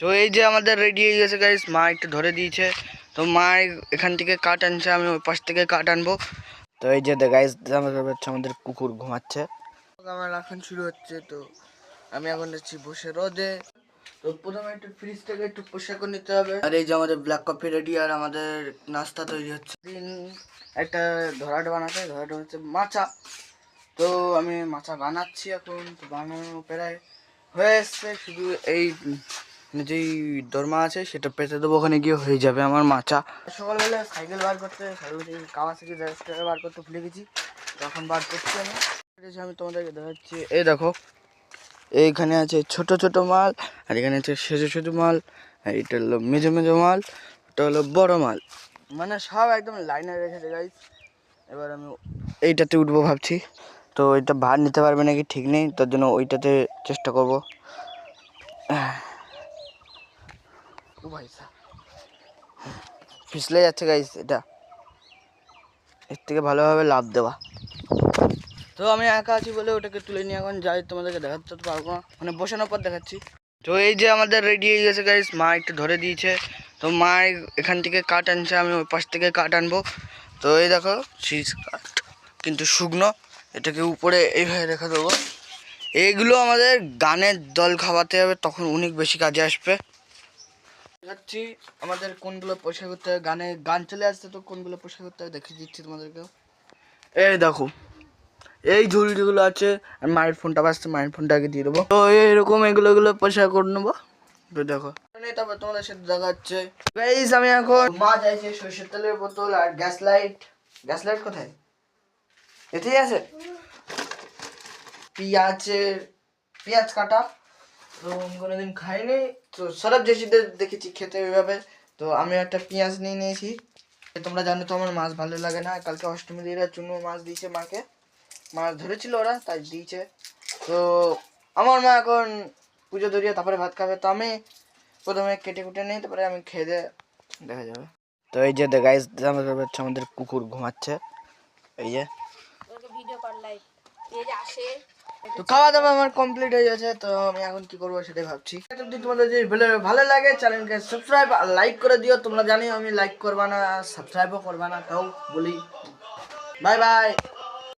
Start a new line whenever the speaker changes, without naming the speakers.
তো এই যে আমাদের রেডি হয়ে গেছে গাইস মা একটু ধরে দিয়েছে। তো মা এখান থেকে কাঠ আনছে আমি ওই পাশ থেকে কাঠ আনব। তো এই যে গাইস আমাদের আমাদের কুকুর ঘুমাচ্ছে। আমার এখন শুরু হচ্ছে তো আমি এখন যাচ্ছি বসে রোদে। তো প্রথমে একটু ফ্রিজ থেকে একটু করে নিতে হবে। আর এই যে আমাদের ব্ল্যাক কফি রেডি আর আমাদের নাস্তা তৈরি হচ্ছে। দিন একটা ধরাট বানাতে ধরাট হচ্ছে মাচা। তো আমি মাচা বানাচ্ছি এখন তো বানানো প্রায় হয়ে এসছে। শুধু এই যেই দরমা আছে সেটা পেতে দেবো ওখানে গিয়ে হয়ে যাবে আমার মাচা। সকালবেলা সাইকেল বার করতে, সাইকেল থেকে থেকে বার করতে ভুলে গেছি। তখন বার করছি আমি। আমি তোমাদেরকে দেখাচ্ছি। এই দেখো, এইখানে আছে ছোট ছোট মাল, আর এখানে আছে সেজো সেজো মাল, আর এটা হলো মেজো মেজো মাল, এটা হলো বড় মাল। মানে সব একদম লাইনে রেখেছে গাইজ এবার আমি এইটাতে উঠবো ভাবছি। তো এটা ভার নিতে পারবে নাকি ঠিক নেই, তার জন্য ওইটাতে চেষ্টা করব। সাব। পিছলে যাচ্ছে গাইস এটা। এর থেকে ভালোভাবে লাভ দেওয়া। তো আমি একা আছি বলে ওটাকে তুলে নিয়ে এখন যাই, তোমাদেরকে দেখাতে পারব না। মানে বসানোর পর দেখাচ্ছি। তো এই যে আমাদের রেডি হয়ে গেছে গাইস মা একটু ধরে দিয়েছে। তো মা এখান থেকে কাঠ আনছে, আমি ওই পাশ থেকে কাঠ আনব। তো এই দেখো শীষ কাঠ, কিন্তু শুকনো। এটাকে উপরে এইভাবে রেখে দেবো। এইগুলো আমাদের গানের দল খাওয়াতে হবে, তখন অনেক বেশি কাজে আসবে। দেখাচ্ছি আমাদের কোনগুলো পরিষ্কার করতে হবে গানে গান চলে আসছে তো কোনগুলো পরিষ্কার করতে হবে দেখিয়ে দিচ্ছি তোমাদেরকে এই দেখো, এই ঝুড়িগুলো আছে, আর মায়ের ফোনটা বাজছে, মায়ের ফোনটা আগে দিয়ে দেবো। তো এরকম এগুলো এগুলো পরিষ্কার করে নেব। দেখো। তারপর তোমাদের সাথে গাইস আমি এখন মা চাইছে সর্ষের তেলের বোতল আর গ্যাস লাইট। গ্যাস লাইট কোথায়? এতেই আছে? পেঁয়াজের, পেঁয়াজ কাটা। তো কোনোদিন খাইনি। তো সরব জেসিদের দেখেছি খেতে ওইভাবে। তো আমি একটা পেঁয়াজ নিয়ে নিয়েছি। তোমরা জানো তো আমার মাছ ভালো লাগে না। কালকে অষ্টমী দিরা চুনো মাছ দিয়েছে মাকে। মাছ ধরেছিল ওরা, তাই দিয়েছে। তো আমার মা এখন পুজো ধরিয়ে তারপরে ভাত খাবে। তো আমি প্রথমে কেটে কুটে নিই, তারপরে আমি খেয়ে দিয়ে দেখা যাবে। তো এই যে আমাদের হচ্ছে আমাদের কুকুর ঘুমাচ্ছে। এই যে।
ভিডিও এই যে আসে।
তো খাওয়া দাওয়া আমার কমপ্লিট হয়ে গেছে, তো আমি এখন কি করব সেটাই ভাবছি। যদি তোমাদের যদি ভালো লাগে চ্যানেলকে সাবস্ক্রাইব আর লাইক করে দিও। তোমরা জানিও আমি লাইক করবা না সাবস্ক্রাইবও করবা না, তাও বলি। Bye bye